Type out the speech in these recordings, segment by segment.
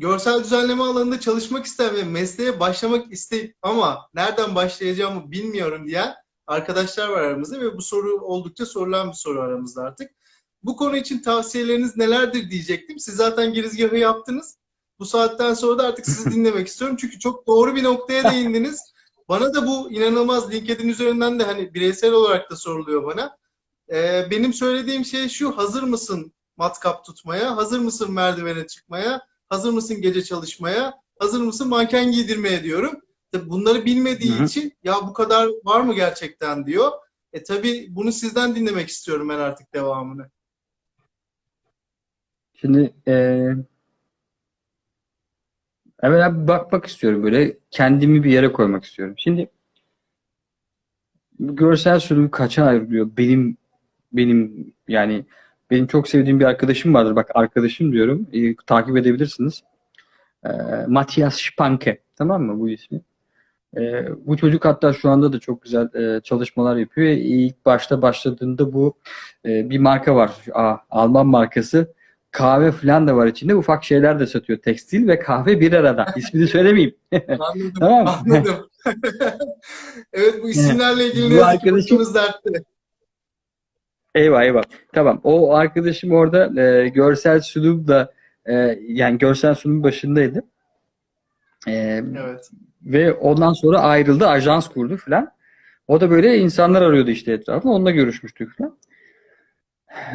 görsel düzenleme alanında çalışmak isteyen ve mesleğe başlamak isteyip ama nereden başlayacağımı bilmiyorum diyen arkadaşlar var aramızda ve bu soru oldukça sorulan bir soru aramızda artık. Bu konu için tavsiyeleriniz nelerdir diyecektim. Siz zaten girizgahı yaptınız. Bu saatten sonra da artık sizi dinlemek istiyorum. Çünkü çok doğru bir noktaya değindiniz. Bana da bu inanılmaz LinkedIn üzerinden de hani bireysel olarak da soruluyor bana. Ee, benim söylediğim şey şu, hazır mısın matkap tutmaya, hazır mısın merdivene çıkmaya, hazır mısın gece çalışmaya, hazır mısın manken giydirmeye diyorum. Tabii bunları bilmediği Hı hı. için ya bu kadar var mı gerçekten diyor. E tabii bunu sizden dinlemek istiyorum ben artık devamını. Şimdi eee evvela bir bakmak istiyorum böyle. Kendimi bir yere koymak istiyorum. Şimdi görsel sunum kaça ayrılıyor? Benim benim yani benim çok sevdiğim bir arkadaşım vardır. Bak arkadaşım diyorum. Ee, takip edebilirsiniz. Ee, Matthias Spanke. Tamam mı bu ismi? Ee, bu çocuk hatta şu anda da çok güzel e, çalışmalar yapıyor. ve İlk başta başladığında bu e, bir marka var. Aa, Alman markası. Kahve falan da var içinde. Ufak şeyler de satıyor. Tekstil ve kahve bir arada. İsmini söylemeyeyim. Anladım. Tamam. Anladım. evet bu isimlerle ilgili Bu arkadaşım- dertte. Eyvah eyvah. Tamam. O arkadaşım orada e, görsel sunumda e, yani görsel sunum başındaydı. E, Evet. ve ondan sonra ayrıldı. Ajans kurdu falan. O da böyle insanlar arıyordu işte etrafında. Onunla görüşmüştük falan.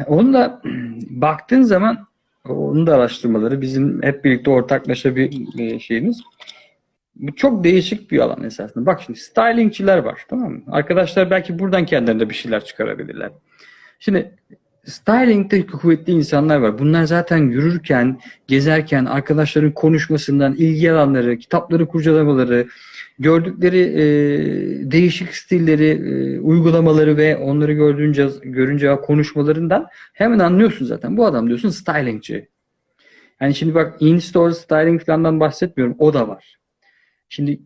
Onunla baktığın zaman onun da araştırmaları bizim hep birlikte ortaklaşa bir e, şeyimiz. Bu çok değişik bir alan esasında. Bak şimdi stylingçiler var tamam mı? Arkadaşlar belki buradan kendilerine bir şeyler çıkarabilirler. Şimdi styling'de kuvvetli insanlar var. Bunlar zaten yürürken, gezerken, arkadaşların konuşmasından, ilgi alanları, kitapları kurcalamaları, gördükleri e, değişik stilleri, e, uygulamaları ve onları gördüğünce, görünce konuşmalarından hemen anlıyorsun zaten. Bu adam diyorsun stylingçi. Yani şimdi bak in-store styling falandan bahsetmiyorum. O da var. Şimdi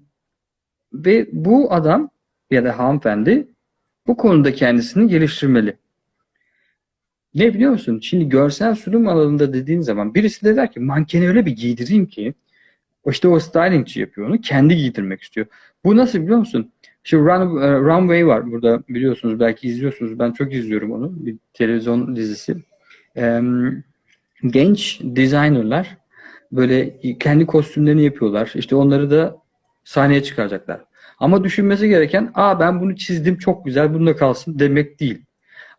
ve bu adam ya da hanımefendi bu konuda kendisini geliştirmeli. Ne biliyor musun? Şimdi görsel sunum alanında dediğin zaman birisi de der ki mankeni öyle bir giydireyim ki işte o stylingçi yapıyor onu. Kendi giydirmek istiyor. Bu nasıl biliyor musun? Şimdi Run, e, Runway var burada biliyorsunuz belki izliyorsunuz. Ben çok izliyorum onu. Bir televizyon dizisi. Ee, genç designerlar böyle kendi kostümlerini yapıyorlar. İşte onları da sahneye çıkaracaklar. Ama düşünmesi gereken aa ben bunu çizdim çok güzel bununla kalsın demek değil.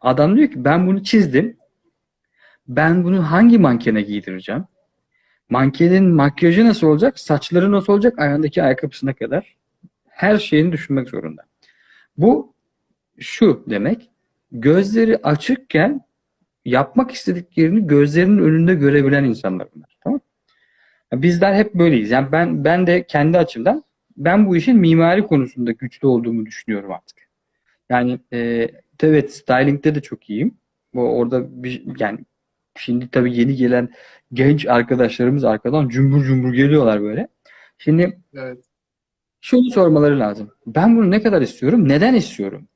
Adam diyor ki ben bunu çizdim. Ben bunu hangi mankene giydireceğim? Mankenin makyajı nasıl olacak? Saçları nasıl olacak? Ayağındaki ayakkabısına kadar. Her şeyini düşünmek zorunda. Bu şu demek. Gözleri açıkken yapmak istediklerini gözlerinin önünde görebilen insanlar bunlar. Tamam? Bizler hep böyleyiz. Yani ben ben de kendi açımdan ben bu işin mimari konusunda güçlü olduğumu düşünüyorum artık. Yani e, evet styling'de de çok iyiyim. Bu orada bir, yani şimdi tabii yeni gelen genç arkadaşlarımız arkadan cümbür cümbür geliyorlar böyle. Şimdi Evet. şunu sormaları lazım. Ben bunu ne kadar istiyorum? Neden istiyorum?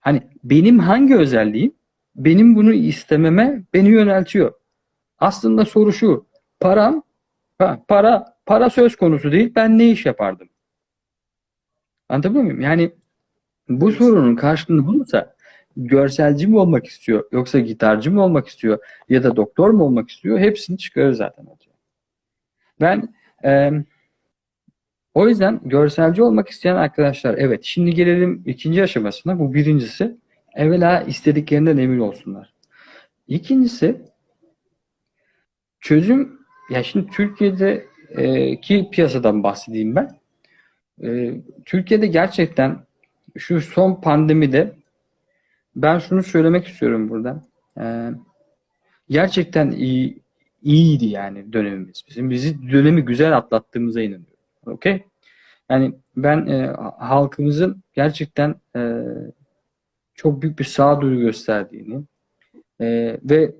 Hani benim hangi özelliğim benim bunu istememe beni yöneltiyor. Aslında soru şu. Param ha, para para söz konusu değil. Ben ne iş yapardım? Anlatabiliyor muyum? Yani bu sorunun karşılığını bulursa görselci mi olmak istiyor yoksa gitarcı mı olmak istiyor ya da doktor mu olmak istiyor hepsini çıkarır zaten ortaya. Ben e, o yüzden görselci olmak isteyen arkadaşlar evet şimdi gelelim ikinci aşamasına bu birincisi evvela istediklerinden emin olsunlar. İkincisi çözüm ya şimdi Türkiye'deki piyasadan bahsedeyim ben. Türkiye'de gerçekten şu son pandemide ben şunu söylemek istiyorum burada. Ee, gerçekten iyi, iyiydi yani dönemimiz. Bizim bizi dönemi güzel atlattığımıza inanıyorum. Okey? Yani ben e, halkımızın gerçekten e, çok büyük bir sağduyu gösterdiğini e, ve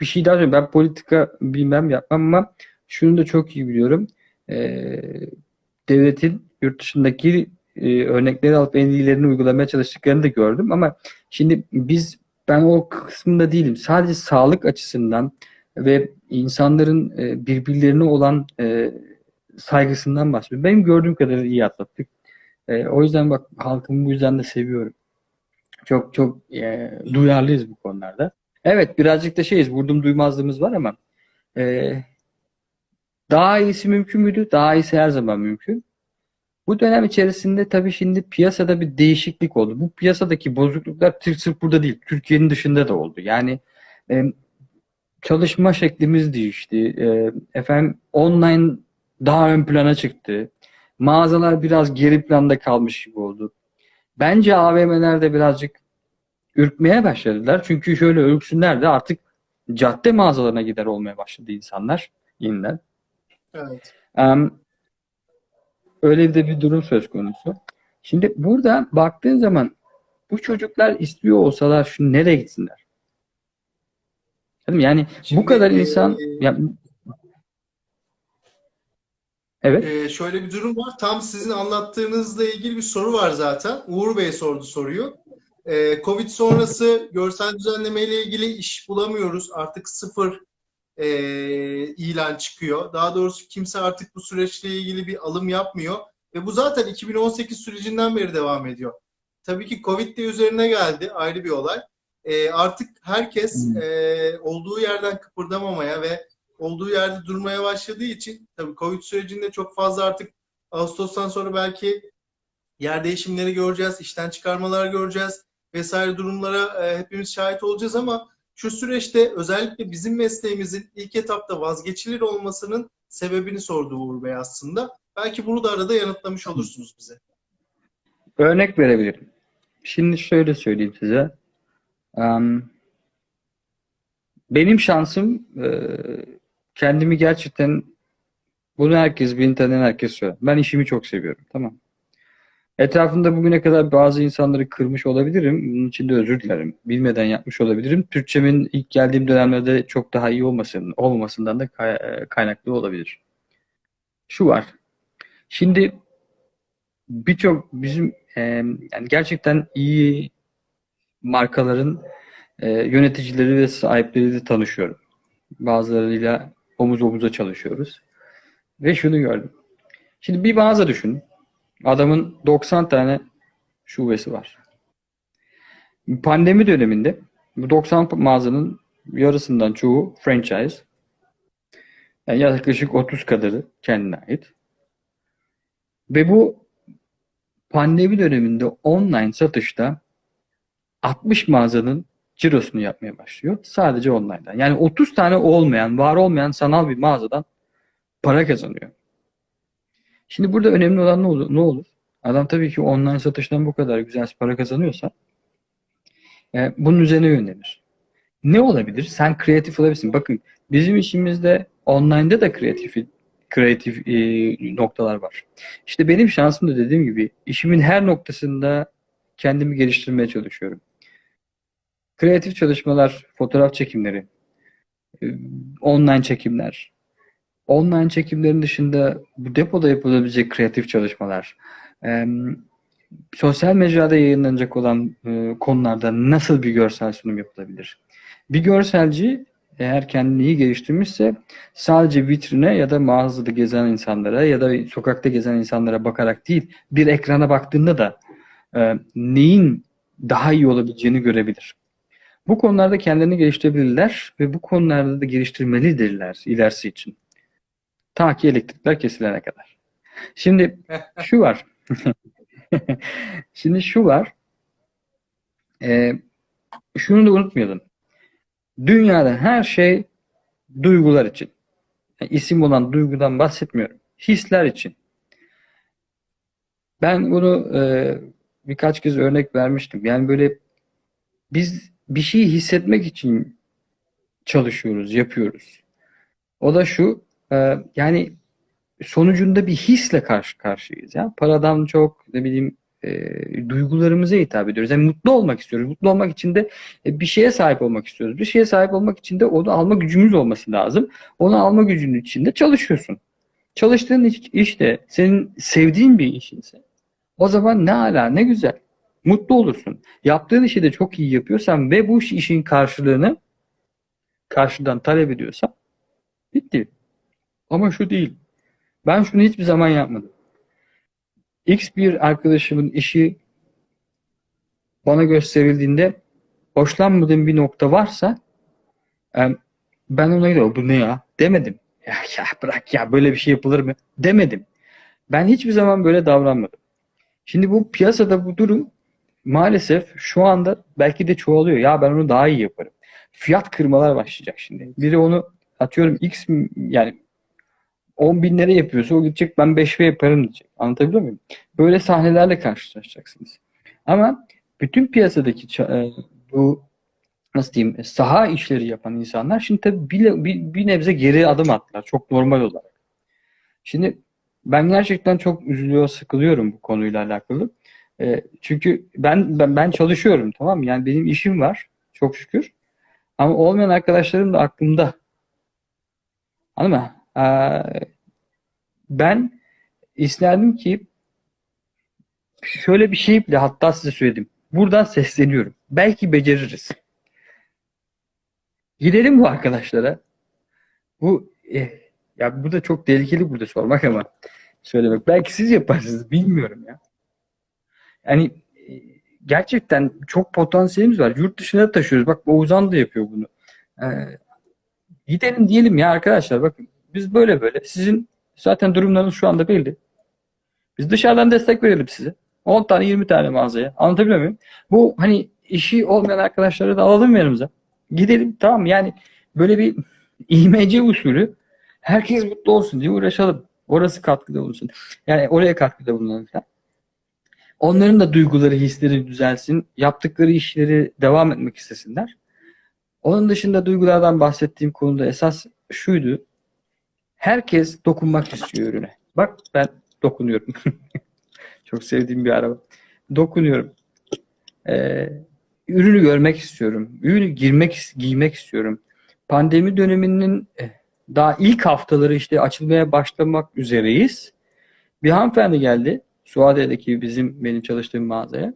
bir şey daha söyleyeyim. Ben politika bilmem yapmam ama şunu da çok iyi biliyorum. E, devletin yurt dışındaki e, örnekleri alıp en iyilerini uygulamaya çalıştıklarını da gördüm ama şimdi biz ben o kısmında değilim. Sadece sağlık açısından ve insanların e, birbirlerine olan e, saygısından bahsediyorum. Benim gördüğüm kadarıyla iyi atlattık. E, o yüzden bak halkımı bu yüzden de seviyorum. Çok çok e, duyarlıyız bu konularda. Evet birazcık da şeyiz vurdum duymazlığımız var ama e, daha iyisi mümkün müydü? Daha iyisi her zaman mümkün. Bu dönem içerisinde tabii şimdi piyasada bir değişiklik oldu. Bu piyasadaki bozukluklar sırf burada değil, Türkiye'nin dışında da oldu. Yani e, çalışma şeklimiz değişti. E, efendim online daha ön plana çıktı. Mağazalar biraz geri planda kalmış gibi oldu. Bence AVM'lerde birazcık ürkmeye başladılar. Çünkü şöyle ürksünler de artık cadde mağazalarına gider olmaya başladı insanlar yeniden. Evet. Öyle de bir durum söz konusu. Şimdi burada baktığın zaman bu çocuklar istiyor olsalar şu nereye gitsinler? Yani Şimdi, bu kadar insan e, ya, evet. Ee, şöyle bir durum var. Tam sizin anlattığınızla ilgili bir soru var zaten. Uğur Bey sordu soruyu. Ee, Covid sonrası görsel düzenleme ile ilgili iş bulamıyoruz. Artık sıfır e, ilan çıkıyor. Daha doğrusu kimse artık bu süreçle ilgili bir alım yapmıyor. Ve bu zaten 2018 sürecinden beri devam ediyor. Tabii ki Covid de üzerine geldi. Ayrı bir olay. Ee, artık herkes Hmm. e, olduğu yerden kıpırdamamaya ve olduğu yerde durmaya başladığı için tabii Covid sürecinde çok fazla artık Ağustos'tan sonra belki yer değişimleri göreceğiz, işten çıkarmalar göreceğiz vesaire durumlara e, hepimiz şahit olacağız ama şu süreçte özellikle bizim mesleğimizin ilk etapta vazgeçilir olmasının sebebini sordu Uğur Bey aslında. Belki bunu da arada yanıtlamış olursunuz bize. Örnek verebilirim. Şimdi şöyle söyleyeyim size. Benim şansım e, kendimi gerçekten bunu herkes, beni tanıyan herkes söyler. Ben işimi çok seviyorum. Tamam. Etrafımda bugüne kadar bazı insanları kırmış olabilirim. Bunun için de özür dilerim. Bilmeden yapmış olabilirim. Türkçemin ilk geldiğim dönemlerde çok daha iyi olmasın, olmamasından da e, kaynaklı olabilir. Şu var. Şimdi birçok bizim e, yani gerçekten iyi markaların e, yöneticileri ve sahipleriyle tanışıyorum. Bazılarıyla omuz omuza çalışıyoruz. Ve şunu gördüm. Şimdi bir mağaza düşün. Adamın 90 tane şubesi var. Pandemi döneminde bu 90 mağazanın yarısından çoğu franchise. Yani yaklaşık 30 kadarı kendine ait. Ve bu pandemi döneminde online satışta 60 mağazanın cirosunu yapmaya başlıyor. Sadece online'dan. Yani 30 tane olmayan, var olmayan sanal bir mağazadan para kazanıyor. Şimdi burada önemli olan ne olur? Ne olur? Adam tabii ki online satıştan bu kadar güzel para kazanıyorsa e, bunun üzerine yönelir. Ne olabilir? Sen kreatif olabilirsin. Bakın bizim işimizde online'da da kreatif kreatif e, noktalar var. İşte benim şansım da dediğim gibi işimin her noktasında kendimi geliştirmeye çalışıyorum. Kreatif çalışmalar, fotoğraf çekimleri, e, online çekimler, online çekimlerin dışında bu depoda yapılabilecek kreatif çalışmalar, e, sosyal mecrada yayınlanacak olan e, konularda nasıl bir görsel sunum yapılabilir? Bir görselci eğer kendini iyi geliştirmişse sadece vitrine ya da mağazada gezen insanlara ya da sokakta gezen insanlara bakarak değil, bir ekrana baktığında da e, neyin daha iyi olabileceğini görebilir. Bu konularda kendilerini geliştirebilirler ve bu konularda da geliştirmelidirler ilerisi için. Ta ki elektrikler kesilene kadar. Şimdi şu var. Şimdi şu var. E, şunu da unutmayalım. Dünyada her şey duygular için. Yani isim olan duygudan bahsetmiyorum. Hisler için. Ben bunu e, birkaç kez örnek vermiştim. Yani böyle biz bir şeyi hissetmek için çalışıyoruz, yapıyoruz. O da şu, e, yani sonucunda bir hisle karşı karşıyayız. Ya paradan çok ne bileyim e, duygularımıza hitap ediyoruz. Yani mutlu olmak istiyoruz. Mutlu olmak için de e, bir şeye sahip olmak istiyoruz. Bir şeye sahip olmak için de onu alma gücümüz olması lazım. Onu alma gücünün içinde çalışıyorsun. Çalıştığın iş, iş de senin sevdiğin bir işinse o zaman ne ala ne güzel. Mutlu olursun. Yaptığın işi de çok iyi yapıyorsan ve bu işin karşılığını karşıdan talep ediyorsan Bitti. Ama şu değil. Ben şunu hiçbir zaman yapmadım. X bir arkadaşımın işi bana gösterildiğinde hoşlanmadığım bir nokta varsa ben ona gidiyorum. Bu ne ya? Demedim. Ya, ya bırak ya böyle bir şey yapılır mı? Demedim. Ben hiçbir zaman böyle davranmadım. Şimdi bu piyasada bu durum maalesef şu anda belki de çoğalıyor. Ya ben onu daha iyi yaparım. Fiyat kırmalar başlayacak şimdi. Biri onu atıyorum X yani 10 bin lira yapıyorsa o gidecek ben 5 ve yaparım diyecek. Anlatabiliyor muyum? Böyle sahnelerle karşılaşacaksınız. Ama bütün piyasadaki e, bu nasıl diyeyim saha işleri yapan insanlar şimdi tabii bir, bir, bir nebze geri adım attılar. Çok normal olarak. Şimdi ben gerçekten çok üzülüyor, sıkılıyorum bu konuyla alakalı. E, çünkü ben, ben ben çalışıyorum tamam mı? Yani benim işim var çok şükür. Ama olmayan arkadaşlarım da aklımda. Anladın mı? Ee, ben isterdim ki şöyle bir şey bile hatta size söyledim. Buradan sesleniyorum. Belki beceririz. Gidelim bu arkadaşlara. Bu eh, ya bu da çok tehlikeli burada sormak ama söylemek. Belki siz yaparsınız bilmiyorum ya. Yani e, gerçekten çok potansiyelimiz var. Yurt dışına taşıyoruz. Bak Oğuzhan da yapıyor bunu. Ee, gidelim diyelim ya arkadaşlar bakın biz böyle böyle. Sizin zaten durumlarınız şu anda belli. Biz dışarıdan destek verelim size. 10 tane 20 tane mağazaya. Anlatabiliyor muyum? Bu hani işi olmayan arkadaşları da alalım yanımıza. Gidelim tamam yani böyle bir İMC usulü herkes mutlu olsun diye uğraşalım. Orası katkıda bulunsun. Yani oraya katkıda bulunalım. Onların da duyguları, hisleri düzelsin. Yaptıkları işleri devam etmek istesinler. Onun dışında duygulardan bahsettiğim konuda esas şuydu. Herkes dokunmak istiyor ürüne. Bak ben dokunuyorum. Çok sevdiğim bir araba. Dokunuyorum. Ee, ürünü görmek istiyorum. Ürünü girmek, giymek istiyorum. Pandemi döneminin eh, daha ilk haftaları işte açılmaya başlamak üzereyiz. Bir hanımefendi geldi. Suadiye'deki bizim benim çalıştığım mağazaya.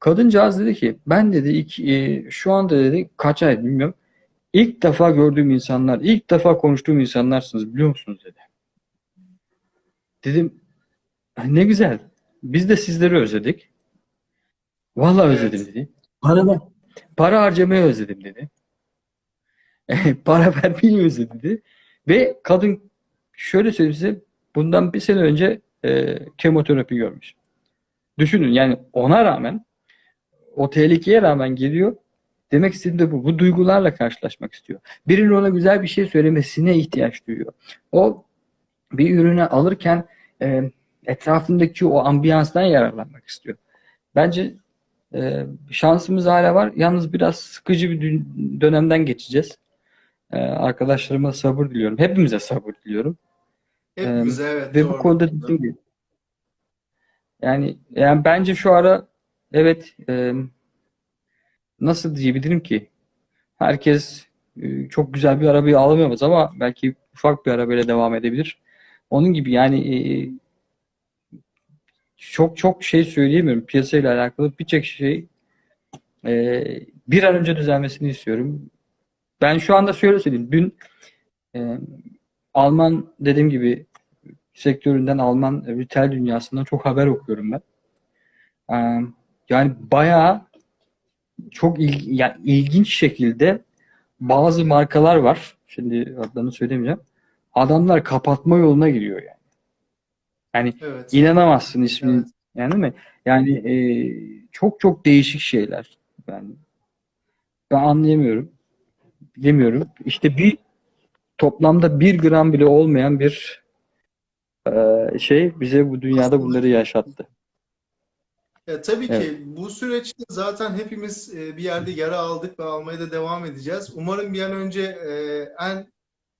Kadıncağız dedi ki ben dedi iki, e, şu anda dedi kaç ay bilmiyorum. İlk defa gördüğüm insanlar, ilk defa konuştuğum insanlarsınız biliyor musunuz dedi. Dedim ne güzel. Biz de sizleri özledik. Vallahi Evet. özledim dedi. Para, para harcamayı özledim dedi. para vermeyi özledim dedi. Ve kadın şöyle söyleyeyim size bundan bir sene önce e, kemoterapi görmüş. Düşünün yani ona rağmen o tehlikeye rağmen geliyor. Demek istediğim de bu. Bu duygularla karşılaşmak istiyor. Birinin ona güzel bir şey söylemesine ihtiyaç duyuyor. O bir ürünü alırken e, etrafındaki o ambiyanstan yararlanmak istiyor. Bence e, şansımız hala var. Yalnız biraz sıkıcı bir dönemden geçeceğiz. E, arkadaşlarıma sabır diliyorum. Hepimize sabır diliyorum. Hepimize evet. Ve bu doğru. konuda dediğim gibi yani yani bence şu ara evet e, nasıl diyebilirim ki herkes e, çok güzel bir arabayı alamamaz ama belki ufak bir arabayla devam edebilir. Onun gibi yani e, çok çok şey söyleyemiyorum. Piyasayla alakalı birçok şey e, bir an önce düzelmesini istiyorum. Ben şu anda şöyle söyleyeyim. Dün e, Alman dediğim gibi sektöründen Alman retail dünyasından çok haber okuyorum ben. Yani bayağı çok il, yani ilginç şekilde bazı markalar var. Şimdi adlarını söylemeyeceğim. Adamlar kapatma yoluna giriyor yani. Yani Evet. inanamazsın ismini. Evet. Yani mi? Yani e, çok çok değişik şeyler. Yani ben anlayamıyorum. Bilemiyorum. İşte bir toplamda bir gram bile olmayan bir e, şey bize bu dünyada bunları yaşattı. Ya tabii ki Evet. bu süreçte zaten hepimiz e, bir yerde yara aldık ve almaya da devam edeceğiz. Umarım bir an önce e, en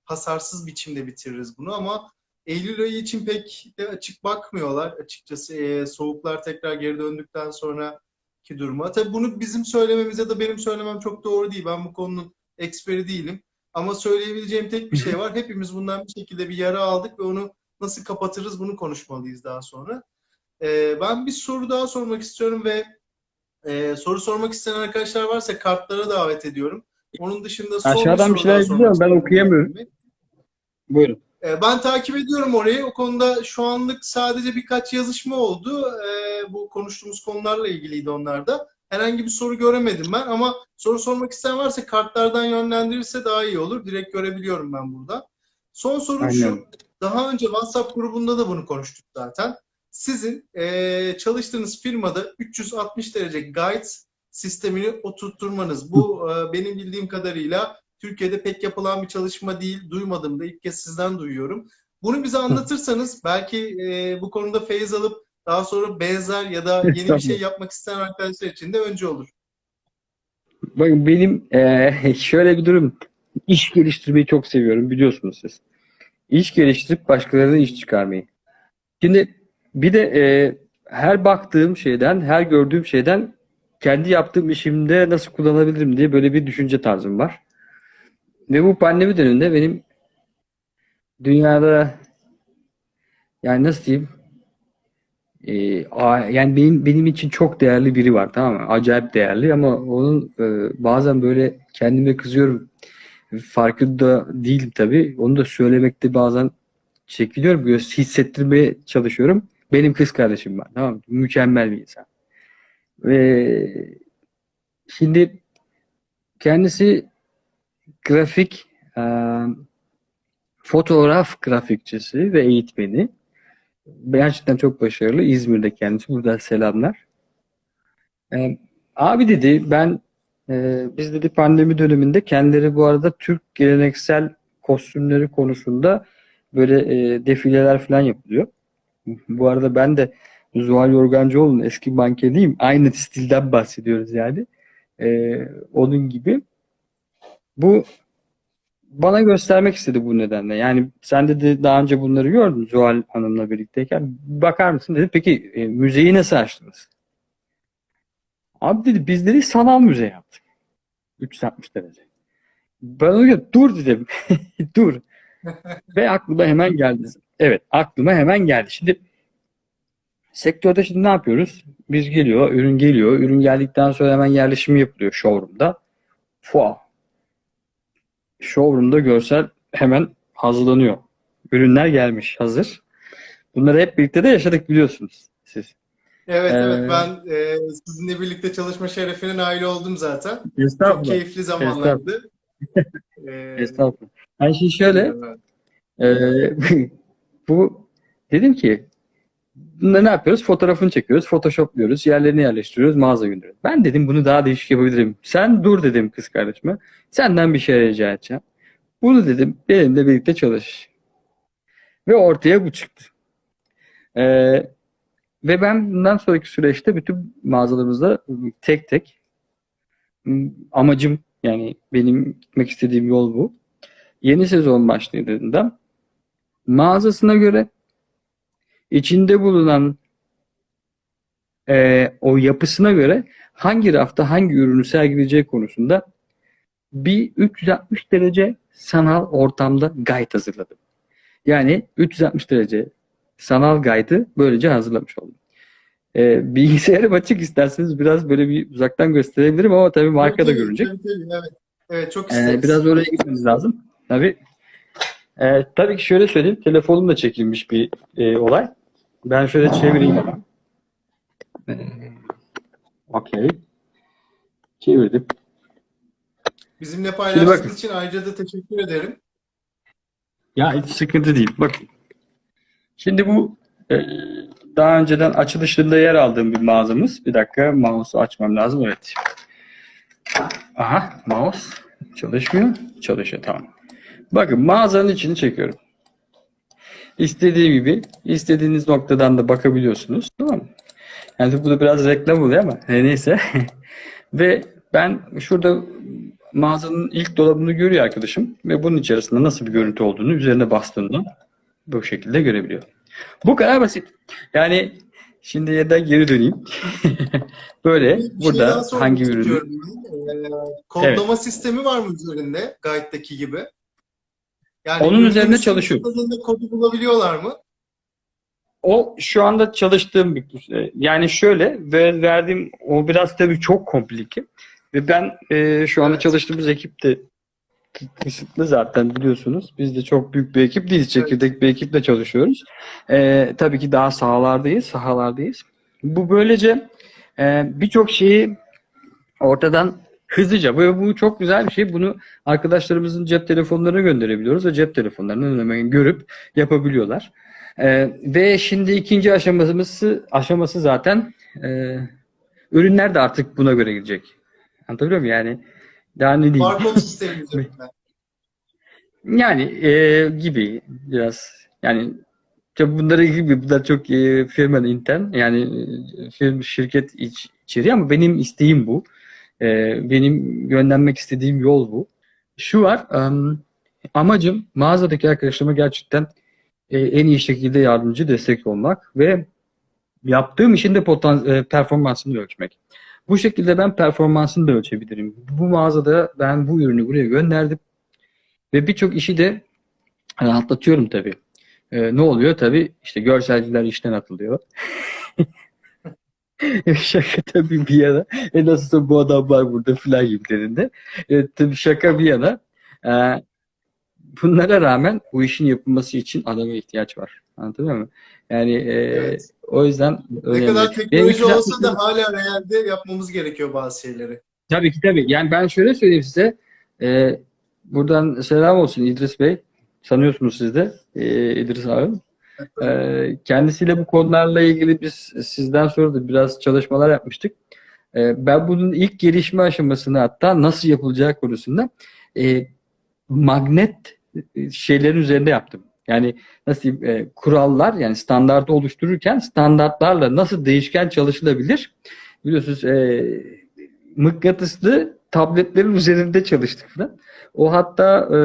hasarsız biçimde bitiririz bunu ama Eylül ayı için pek de açık bakmıyorlar açıkçası e, soğuklar tekrar geri döndükten sonraki duruma. Tabii bunu bizim söylememiz ya da benim söylemem çok doğru değil. Ben bu konunun eksperi değilim. Ama söyleyebileceğim tek bir şey var. Hepimiz bundan bir şekilde bir yara aldık ve onu nasıl kapatırız bunu konuşmalıyız daha sonra. Ee, ben bir soru daha sormak istiyorum ve e, soru sormak isteyen arkadaşlar varsa kartlara davet ediyorum. Onun dışında son Aşağıdan bir bir soru şeyler sormak ben okuyamıyorum. Buyurun. E, Ben takip ediyorum orayı. O konuda şu anlık sadece birkaç yazışma oldu. E, Bu konuştuğumuz konularla ilgiliydi onlar da. Herhangi bir soru göremedim ben ama soru sormak isteyen varsa kartlardan yönlendirirse daha iyi olur. Direkt görebiliyorum ben burada. Son sorum Aynen. şu. Daha önce WhatsApp grubunda da bunu konuştuk zaten. Sizin e, çalıştığınız firmada 360 derece guide sistemini oturtturmanız. Bu e, benim bildiğim kadarıyla Türkiye'de pek yapılan bir çalışma değil. Duymadım da ilk kez sizden duyuyorum. Bunu bize anlatırsanız belki e, bu konuda feyiz alıp daha sonra benzer ya da yeni bir şey yapmak isteyen arkadaşlar için de önce olur. Bakın benim eee, şöyle bir durum. İş geliştirmeyi çok seviyorum biliyorsunuz siz. İş geliştirip başkalarına iş çıkarmayı. Şimdi bir de eee, her baktığım şeyden, her gördüğüm şeyden kendi yaptığım işimde nasıl kullanabilirim diye böyle bir düşünce tarzım var. Ve bu pandemi döneminde benim dünyada yani nasıl diyeyim a- yani benim benim için çok değerli biri var tamam mı? Acayip değerli ama onun e, bazen böyle kendime kızıyorum. Farkında değilim tabii. Onu da söylemekte bazen çekiniyorum. Böyle hissettirmeye çalışıyorum. Benim kız kardeşim var. Tamam mı? Mükemmel bir insan. Ve şimdi kendisi grafik e, fotoğraf grafikçisi ve eğitmeni. Gerçekten çok başarılı. İzmir'de kendisi. Buradan selamlar. Ee, abi dedi ben e, biz dedi pandemi döneminde kendileri bu arada Türk geleneksel kostümleri konusunda böyle e, defileler falan yapılıyor. Bu arada ben de Zuhal Yorgancıoğlu'nun eski mankeniyim. Aynı stilden bahsediyoruz yani. Ee, onun gibi. Bu bana göstermek istedi bu nedenle. Yani sen dedi daha önce bunları gördün Zuhal Hanım'la birlikteyken. Bakar mısın dedi. Peki e, müzeyi nasıl açtınız? Abi dedi biz dedi sanal müze yaptık. 360 derece. Ben ona dur dedim. dur. Ve aklıma hemen geldi. Evet aklıma hemen geldi. Şimdi sektörde şimdi ne yapıyoruz? Biz geliyor, ürün geliyor. Ürün geldikten sonra hemen yerleşimi yapılıyor showroom'da. Fuah showroom'da görsel hemen hazırlanıyor. Ürünler gelmiş hazır. Bunları hep birlikte de yaşadık biliyorsunuz siz. Evet Ee, evet ben e, sizinle birlikte çalışma şerefine nail oldum zaten. Çok Estağfurullah. keyifli zamanlardı. Ee, Estağfurullah. Yani şimdi şöyle evet. e, bu dedim ki ne yapıyoruz? Fotoğrafını çekiyoruz, photoshopluyoruz, yerlerini yerleştiriyoruz, mağaza gönderiyoruz. Ben dedim bunu daha değişik yapabilirim. Sen dur dedim kız kardeşime. Senden bir şey rica edeceğim. Bunu dedim benimle birlikte çalış. Ve ortaya bu çıktı. Ee, ve ben bundan sonraki süreçte bütün mağazalarımızda tek tek amacım yani benim gitmek istediğim yol bu. Yeni sezon başladığında mağazasına göre içinde bulunan e, o yapısına göre hangi rafta hangi ürünü sergileyeceği konusunda bir 360 derece sanal ortamda guide hazırladım. Yani 360 derece sanal guide'ı böylece hazırlamış oldum. E, bilgisayarım açık isterseniz biraz böyle bir uzaktan gösterebilirim ama tabii marka da tabii, Evet, evet çok Ee, isteriz. biraz oraya gitmemiz lazım. Tabii. Ee, tabii ki şöyle söyleyeyim. Telefonumla çekilmiş bir e, olay. Ben şöyle çevireyim. Ee, Okey. Çevirdim. Bizimle paylaştığınız için ayrıca da teşekkür ederim. Ya hiç sıkıntı değil. Bakın. Şimdi bu e, daha önceden açılışında yer aldığım bir mağazamız. Bir dakika mouse'u açmam lazım. Evet. Aha mouse çalışmıyor. Çalışıyor tamam. Bakın mağazanın içini çekiyorum. İstediğim gibi istediğiniz noktadan da bakabiliyorsunuz. Tamam mı? Yani bu da biraz reklam oluyor ama e, neyse. Ve ben şurada mağazanın ilk dolabını görüyor arkadaşım ve bunun içerisinde nasıl bir görüntü olduğunu üzerine bastığında bu şekilde görebiliyor. Bu kadar basit. Yani şimdi ya da geri döneyim. Böyle Bir şey burada hangi ürünü istiyorum. Ee, kodlama sistemi var mı üzerinde Guide'daki gibi? Yani Onun üzerine tıkladığında kodu bulabiliyorlar mı? O şu anda çalıştığım bir e, yani şöyle ve verdiğim o biraz tabii çok komplike ve ben e, şu anda Evet. çalıştığımız ekip de kısıtlı zaten biliyorsunuz. Biz de çok büyük bir ekip değiliz. Çekirdek bir ekiple çalışıyoruz. Ee, tabii ki daha sahalardayız, sahalardayız. Bu böylece e, birçok şeyi ortadan hızlıca. Bu, bu çok güzel bir şey. Bunu arkadaşlarımızın cep telefonlarına gönderebiliyoruz ve cep telefonlarından hemen görüp yapabiliyorlar. Ee, ve şimdi ikinci aşaması aşaması zaten e, ürünler de artık buna göre gidecek. Anlatabiliyor muyum? Yani daha ne diyeyim? Barkod sistemi. Yani e, gibi biraz yani çok bunları gibi bunlar çok e, firmanın intern yani e, firm şirket iç, içeriği ama benim isteğim bu. E, benim yönlenmek istediğim yol bu. Şu var amacım mağazadaki arkadaşlarıma gerçekten e, en iyi şekilde yardımcı destek olmak ve yaptığım işin de potan, e, performansını ölçmek. Bu şekilde ben performansını da ölçebilirim. Bu mağazada ben bu ürünü buraya gönderdim. Ve birçok işi de rahatlatıyorum tabii. Ee, ne oluyor tabii? İşte görselciler işten atılıyor. şaka tabii bir yana. E nasılsa bu adam var burada filan gibilerinde. E, tabii şaka bir yana. E, bunlara rağmen bu işin yapılması için adama ihtiyaç var. Anlatabiliyor muyum? Yani e, Evet. o yüzden Ne önemli. kadar Benim teknoloji güzel- olsa da hala realde yapmamız gerekiyor bazı şeyleri. Tabii ki tabii. Yani ben şöyle söyleyeyim size. E, buradan selam olsun İdris Bey. Sanıyorsunuz siz de e, İdris abi. E, kendisiyle bu konularla ilgili biz sizden sonra da biraz çalışmalar yapmıştık. E, ben bunun ilk gelişme aşamasını hatta nasıl yapılacağı konusunda e, magnet şeylerin üzerinde yaptım. Yani nasıl e, kurallar yani standartı oluştururken standartlarla nasıl değişken çalışılabilir? Biliyorsunuz e, mıknatıslı tabletlerin üzerinde çalıştık falan. O hatta e,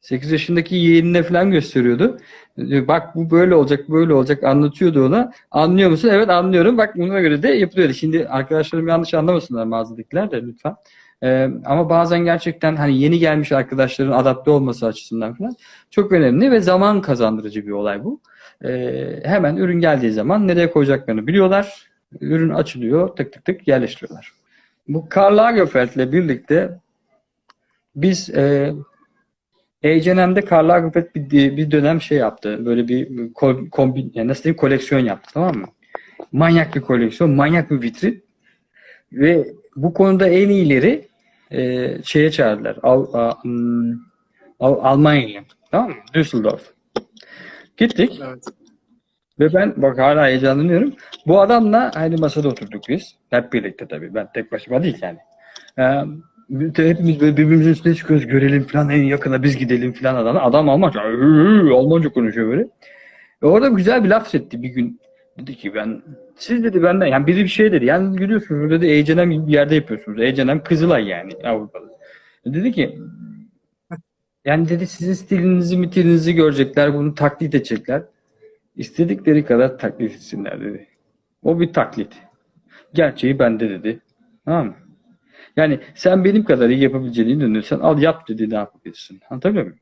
8 yaşındaki yeğenine falan gösteriyordu. Bak bu böyle olacak, böyle olacak anlatıyordu ona. Anlıyor musun? Evet anlıyorum. Bak buna göre de yapılıyordu. Şimdi arkadaşlarım yanlış anlamasınlar mağazadakiler de lütfen. Ee, ama bazen gerçekten hani yeni gelmiş arkadaşların adapte olması açısından falan çok önemli ve zaman kazandırıcı bir olay bu. Ee, hemen ürün geldiği zaman nereye koyacaklarını biliyorlar. Ürün açılıyor, tık tık tık yerleştiriyorlar. Bu Karl Lagerfeld'le birlikte biz e, H&M'de Karl Lagerfeld bir, bir dönem şey yaptı. Böyle bir ko- kombin, yani nasıl diyeyim koleksiyon yaptı tamam mı? Manyak bir koleksiyon, manyak bir vitrin. Ve bu konuda en iyileri e, şeye çağırdılar. Al, a- hmm, Al- Almanya'ya. Tamam mı? Düsseldorf. Gittik. Evet. Ve ben bak hala heyecanlanıyorum. Bu adamla aynı masada oturduk biz. Hep birlikte tabii. Ben tek başıma değil yani. Ee, hepimiz böyle birbirimizin üstüne çıkıyoruz. Görelim falan en yakına biz gidelim falan adam. Adam Almanca. "Hı, Almanca konuşuyor böyle. Ve orada güzel bir laf etti bir gün. Dedi ki ben siz dedi benden yani biri bir şey dedi. Yani gülüyorsunuz dedi gibi bir yerde yapıyorsunuz. H&M Kızılay yani Avrupa'da. Dedi ki yani dedi sizin stilinizi mitilinizi görecekler. Bunu taklit edecekler. İstedikleri kadar taklit etsinler dedi. O bir taklit. Gerçeği bende dedi. Tamam mı? Yani sen benim kadar iyi yapabileceğini inanıyorsan al yap dedi ne yapabilirsin. Anlatabiliyor muyum?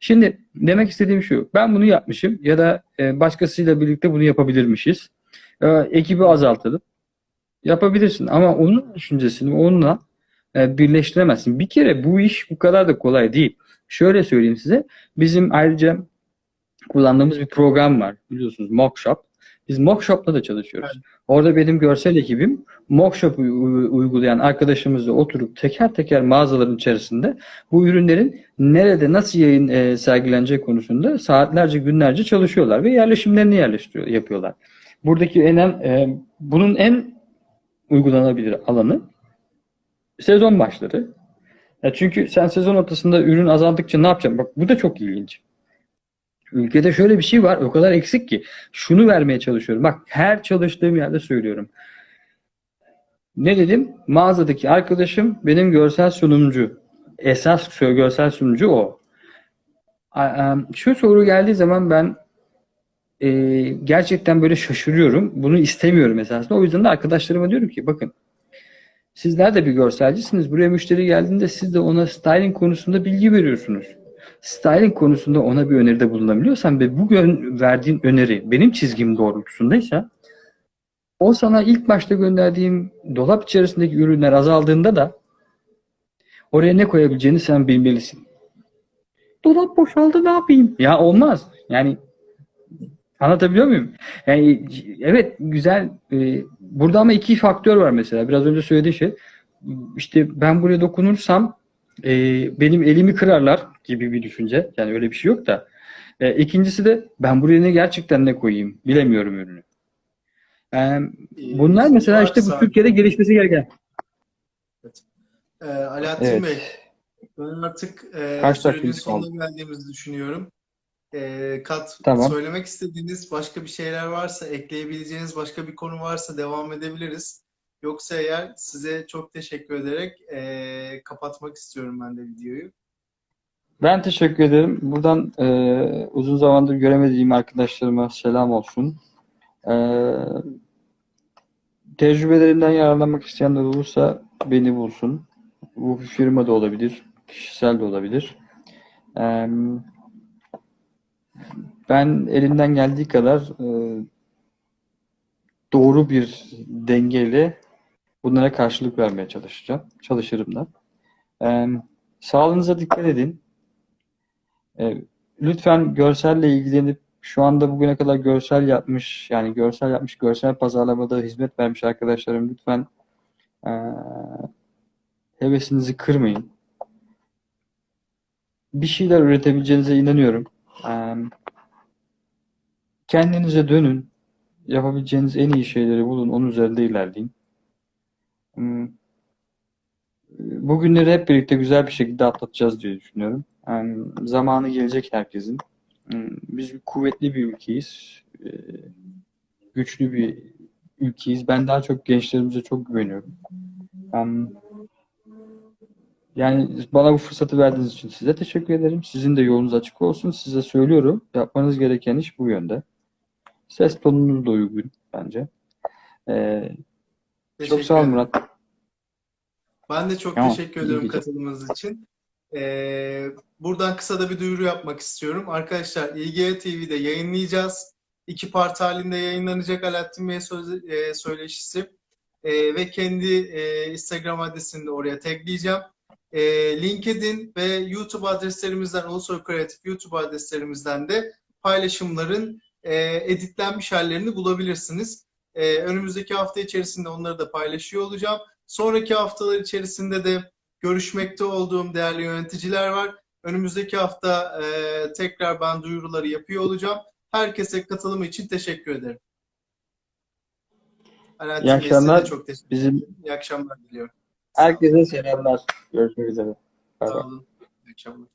Şimdi demek istediğim şu. Ben bunu yapmışım ya da e, başkasıyla birlikte bunu yapabilirmişiz. E, ekibi azaltalım. Yapabilirsin ama onun düşüncesini onunla e, birleştiremezsin. Bir kere bu iş bu kadar da kolay değil. Şöyle söyleyeyim size. Bizim ayrıca kullandığımız bir program var. Biliyorsunuz Mockshop. Biz Mockshop'la da çalışıyoruz. Orada benim görsel ekibim Mockshop uygulayan arkadaşımızla oturup teker teker mağazaların içerisinde bu ürünlerin nerede nasıl yayın e, sergileneceği konusunda saatlerce günlerce çalışıyorlar ve yerleşimlerini yerleştiriyor yapıyorlar. Buradaki en e, bunun en uygulanabilir alanı sezon başları. Ya çünkü sen sezon ortasında ürün azaldıkça ne yapacaksın? Bak bu da çok ilginç. Ülkede şöyle bir şey var. O kadar eksik ki. Şunu vermeye çalışıyorum. Bak her çalıştığım yerde söylüyorum. Ne dedim? Mağazadaki arkadaşım benim görsel sunumcu. Esas görsel sunucu o. Şu soru geldiği zaman ben e, gerçekten böyle şaşırıyorum. Bunu istemiyorum esasında. O yüzden de arkadaşlarıma diyorum ki bakın sizler de bir görselcisiniz. Buraya müşteri geldiğinde siz de ona styling konusunda bilgi veriyorsunuz. Styling konusunda ona bir öneride bulunabiliyorsan ve bu verdiğin öneri benim çizgim doğrultusundaysa o sana ilk başta gönderdiğim dolap içerisindeki ürünler azaldığında da Oraya ne koyabileceğini sen bilmelisin. Dolap boşaldı ne yapayım? Ya olmaz. Yani anlatabiliyor muyum? Yani evet güzel. e, burada ama iki faktör var mesela. Biraz önce söylediğin şey. İşte ben buraya dokunursam e, benim elimi kırarlar gibi bir düşünce. Yani öyle bir şey yok da. E, ikincisi de ben buraya ne gerçekten ne koyayım? Bilemiyorum ürünü. E, bunlar mesela işte bu Türkiye'de gelişmesi gereken. Ee, Alaaddin Evet. Bey, ben artık e, Kaç sürenin sonuna geldiğimizi düşünüyorum. E, kat Tamam. söylemek istediğiniz başka bir şeyler varsa, ekleyebileceğiniz başka bir konu varsa devam edebiliriz. Yoksa eğer size çok teşekkür ederek e, kapatmak istiyorum ben de videoyu. Ben teşekkür ederim. Buradan e, uzun zamandır göremediğim arkadaşlarıma selam olsun. E, tecrübelerimden yararlanmak isteyenler olursa beni bulsun. Bu firma da olabilir, kişisel de olabilir. E, ben elimden geldiği kadar e, doğru bir dengeyle bunlara karşılık vermeye çalışacağım. Çalışırım da. E, sağlığınıza dikkat edin. E, lütfen görselle ilgilenip şu anda bugüne kadar görsel yapmış yani görsel yapmış görsel pazarlamada hizmet vermiş arkadaşlarım lütfen e, hevesinizi kırmayın. Bir şeyler üretebileceğinize inanıyorum. E, kendinize dönün. Yapabileceğiniz en iyi şeyleri bulun. Onun üzerinde ilerleyin. Hmm, Bugünleri hep birlikte güzel bir şekilde atlatacağız diye düşünüyorum. Yani zamanı gelecek herkesin. Hmm, Biz kuvvetli bir ülkeyiz. Ee, Güçlü bir ülkeyiz. Ben daha çok gençlerimize çok güveniyorum. Em, Yani bana bu fırsatı verdiğiniz için size teşekkür ederim. Sizin de yolunuz açık olsun. Size söylüyorum. Yapmanız gereken iş bu yönde. Ses tonunuz da uygun bence. Ee, çok sağ ederim. Murat. Ben de çok Tamam, teşekkür ediyorum katılımınız için. Ee, buradan kısa da bir duyuru yapmak istiyorum. Arkadaşlar İGE TV'de yayınlayacağız. İki part halinde yayınlanacak Alaaddin Bey söz, e, söyleşisi. E, ve kendi e, Instagram adresini de oraya tagleyeceğim. E, LinkedIn ve YouTube adreslerimizden, Ulusoy Kreatif YouTube adreslerimizden de paylaşımların e, editlenmiş hallerini bulabilirsiniz. E, önümüzdeki hafta içerisinde onları da paylaşıyor olacağım. Sonraki haftalar içerisinde de görüşmekte olduğum değerli yöneticiler var. Önümüzdeki hafta e, tekrar ben duyuruları yapıyor olacağım. Herkese katılımı için teşekkür ederim. Alaaddin İyi akşamlar. çok teşekkür Bizim ederim. İyi akşamlar diliyorum. herkese selamlar. Görüşmek üzere. Sağ olun. İyi akşamlar.